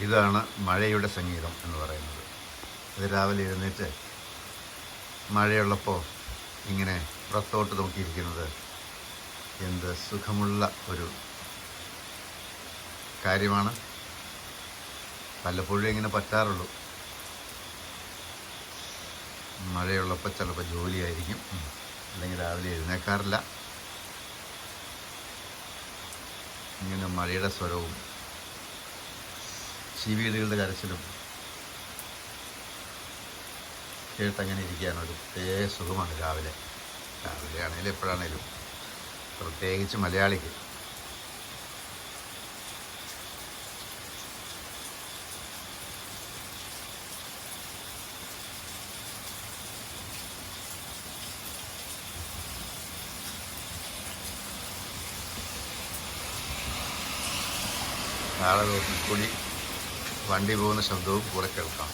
ഇതാണ് മഴയുടെ സംഗീതം എന്ന് പറയുന്നത്. ഇത് രാവിലെ എഴുന്നേറ്റ് മഴയുള്ളപ്പോൾ ഇങ്ങനെ പുറത്തോട്ട് നോക്കിയിരിക്കുന്നത് എന്ത് സുഖമുള്ള ഒരു കാര്യമാണ്. പലപ്പോഴും ഇങ്ങനെ പറ്റാറുള്ളൂ. മഴയുള്ളപ്പോൾ ചിലപ്പോൾ ജോലിയായിരിക്കും. അല്ലെങ്കിൽ രാവിലെ എഴുന്നേക്കാറില്ല. ഇങ്ങനെ മഴയുടെ സ്വരവും ചീവീടുകളുടെ കരച്ചിലും കേട്ടങ്ങനെ ഇരിക്കുകയാണ്. ഒരു പ്രത്യേക സുഖമാണ് രാവിലെ. രാവിലെ ആണെങ്കിലും എപ്പോഴാണേലും. പ്രത്യേകിച്ച് മലയാളിക്ക് നാളെ നോക്കി കൂടി വണ്ടി പോകുന്ന ശബ്ദവും കൂടെ കേൾക്കാം.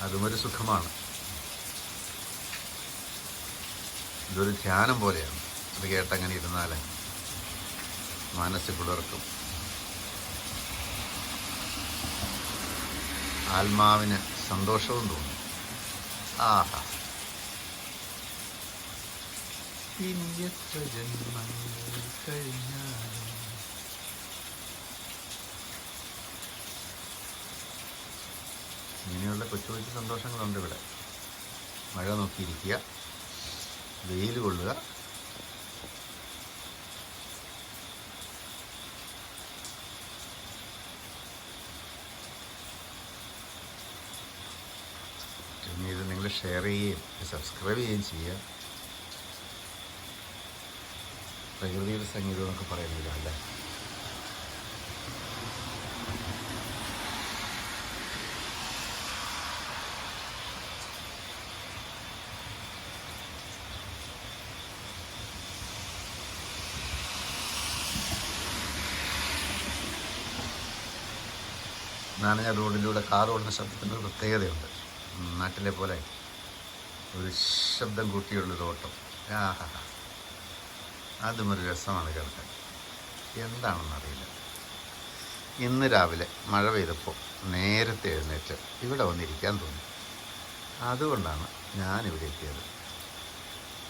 അതും ഒരു സുഖമാണ്. ഇതൊരു ധ്യാനം പോലെയാണ്. അത് കേട്ടങ്ങനെ ഇരുന്നാൽ മനസ്സ് കുളിർക്കും ആത്മാവിന് സന്തോഷവും തോന്നും. ആഹാ. ഇനി എത്ര ജന്മങ്ങൾ കഴിഞ്ഞാലും കൊച്ചു കൊച്ചു സന്തോഷങ്ങളുണ്ട് ഇവിടെ. മഴ നോക്കിയിരിക്കുക. വെയിൽ കൊള്ളുക. പിന്നെ ഇത് നിങ്ങൾ ഷെയർ ചെയ്യുകയും സബ്സ്ക്രൈബ് ചെയ്യുകയും ചെയ്യുക. പ്രകൃതിയുടെ സംഗീതം എന്നൊക്കെ പറയുന്നില്ല അല്ലേ? നനഞ്ഞ റോഡിലൂടെ കാർ ഓടുന്ന ശബ്ദത്തിന് ഒരു പ്രത്യേകതയുണ്ട്. നാട്ടിലെ പോലെ ഒരു ശബ്ദം കൂട്ടിയുള്ളൊരു ഓട്ടം. ആഹാ. അതും ഒരു രസമാണ് കേൾക്കാൻ. എന്താണെന്നറിയില്ല. ഇന്ന് രാവിലെ മഴ പെയ്തപ്പോൾ നേരത്തെ എഴുന്നേറ്റ് ഇവിടെ വന്നിരിക്കാൻ തോന്നി. അതുകൊണ്ടാണ് ഇവിടെ എത്തിയത്.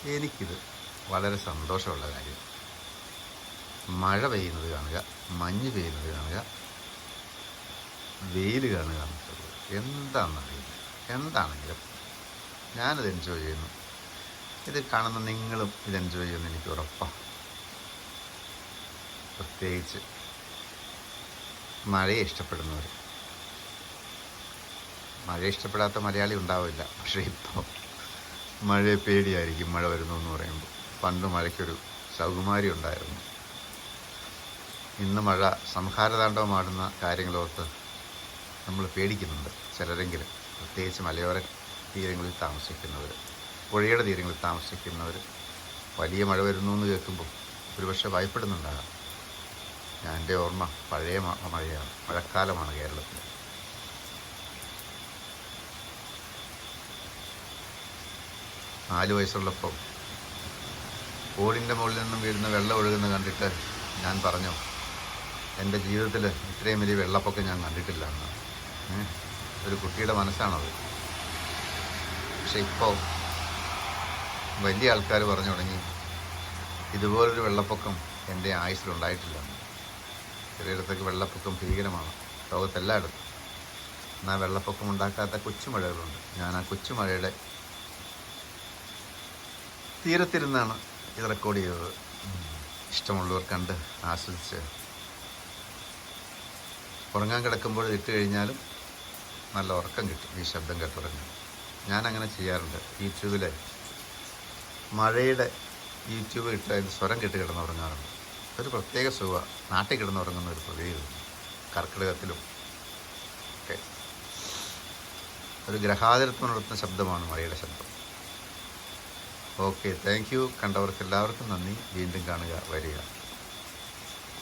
എനിക്കിത് വളരെ സന്തോഷമുള്ള കാര്യം. മഴ പെയ്യുന്നത് കാണുക മഞ്ഞ് പെയ്യുന്നത് കാണുക വെയിൽ കാണുക എന്നുള്ളത് എന്താണെന്നറിയില്ല. എന്താണെങ്കിലും ഞാനത് എൻജോയ് ചെയ്യുന്നു. ഇത് കാണുന്ന നിങ്ങളും ഇത് എൻജോയ് ചെയ്യുമെന്ന് എനിക്ക് ഉറപ്പാണ് പ്രത്യേകിച്ച് മഴയെ ഇഷ്ടപ്പെടുന്നവർ മഴ ഇഷ്ടപ്പെടാത്ത മലയാളി ഉണ്ടാവില്ല. പക്ഷേ ഇപ്പോൾ മഴയെ പേടിയായിരിക്കും മഴ വരുന്നു എന്ന് പറയുമ്പോൾ പണ്ട് മഴയ്ക്കൊരു സൗകുമാരി ഉണ്ടായിരുന്നു. ഇന്ന് മഴ സംഹാരതാണ്ഡവമാടുന്ന കാര്യങ്ങളോർത്ത് നമ്മൾ പേടിക്കുന്നുണ്ട് ചിലരെങ്കിലും പ്രത്യേകിച്ച് മലയോര തീരങ്ങളിൽ താമസിക്കുന്നവർ പുഴയുടെ തീരങ്ങളിൽ താമസിക്കുന്നവർ വലിയ മഴ വരുന്നു എന്ന് കേൾക്കുമ്പോൾ ഒരുപക്ഷെ ഭയപ്പെടുന്നുണ്ടാകാം എന്റെ ഓർമ്മ പഴയ മഴയാണ് മഴക്കാലമാണ് കേരളത്തിൽ നാല് വയസ്സുള്ളപ്പം ഓടിന്റെ മുകളിൽ നിന്നും വീഴുന്ന വെള്ളം ഒഴുകുന്നത് കണ്ടിട്ട് ഞാൻ പറഞ്ഞു എന്റെ ജീവിതത്തിൽ ഇത്രയും വലിയ വെള്ളപ്പൊക്കം ഞാൻ കണ്ടിട്ടില്ല എന്ന് ഏ? ഒരു കുട്ടിയുടെ മനസ്സാണത്. പക്ഷെ ഇപ്പോൾ വലിയ ആൾക്കാർ പറഞ്ഞു തുടങ്ങി ഇതുപോലൊരു വെള്ളപ്പൊക്കം എന്റെ ആയുസ്സിലുണ്ടായിട്ടില്ല. എന്ന്. ചിലയിടത്തൊക്കെ വെള്ളപ്പൊക്കം ഭീകരമാണ്. ലോകത്തെല്ലായിടത്തും. എന്നാൽ വെള്ളപ്പൊക്കം ഉണ്ടാക്കാത്ത കൊച്ചുമഴകളുണ്ട് ഞാൻ ആ കൊച്ചുമഴയുടെ തീരത്തിരുന്നാണ് ഇത് റെക്കോർഡ് ചെയ്തത്. ഇഷ്ടമുള്ളവർ കണ്ട് ആസ്വദിച്ച്. ഉറങ്ങാൻ കിടക്കുമ്പോൾ ഇട്ട് കഴിഞ്ഞാലും നല്ല ഉറക്കം കിട്ടും ഈ ശബ്ദം കേട്ടുറങ്ങി ഞാനങ്ങനെ ചെയ്യാറുണ്ട്. യൂട്യൂബിൽ മഴയുടെ യൂട്യൂബ് ഇട്ട് അതിന്റെ സ്വരം കെട്ടി കിടന്നുറങ്ങാറുണ്ട്. ഒരു പ്രത്യേക സുഖ നാട്ടിൽ കിടന്നുറങ്ങുന്ന ഒരു പ്രതീതി കർക്കിടകത്തിലും ഒക്കെ. ഒരു ഗ്രഹാതിരത്വം നടത്തുന്ന ശബ്ദമാണ് മഴയുടെ ശബ്ദം. Okay thank you. കണ്ടവർക്ക് എല്ലാവർക്കും നന്ദി. വീണ്ടും കാണുക വരിക.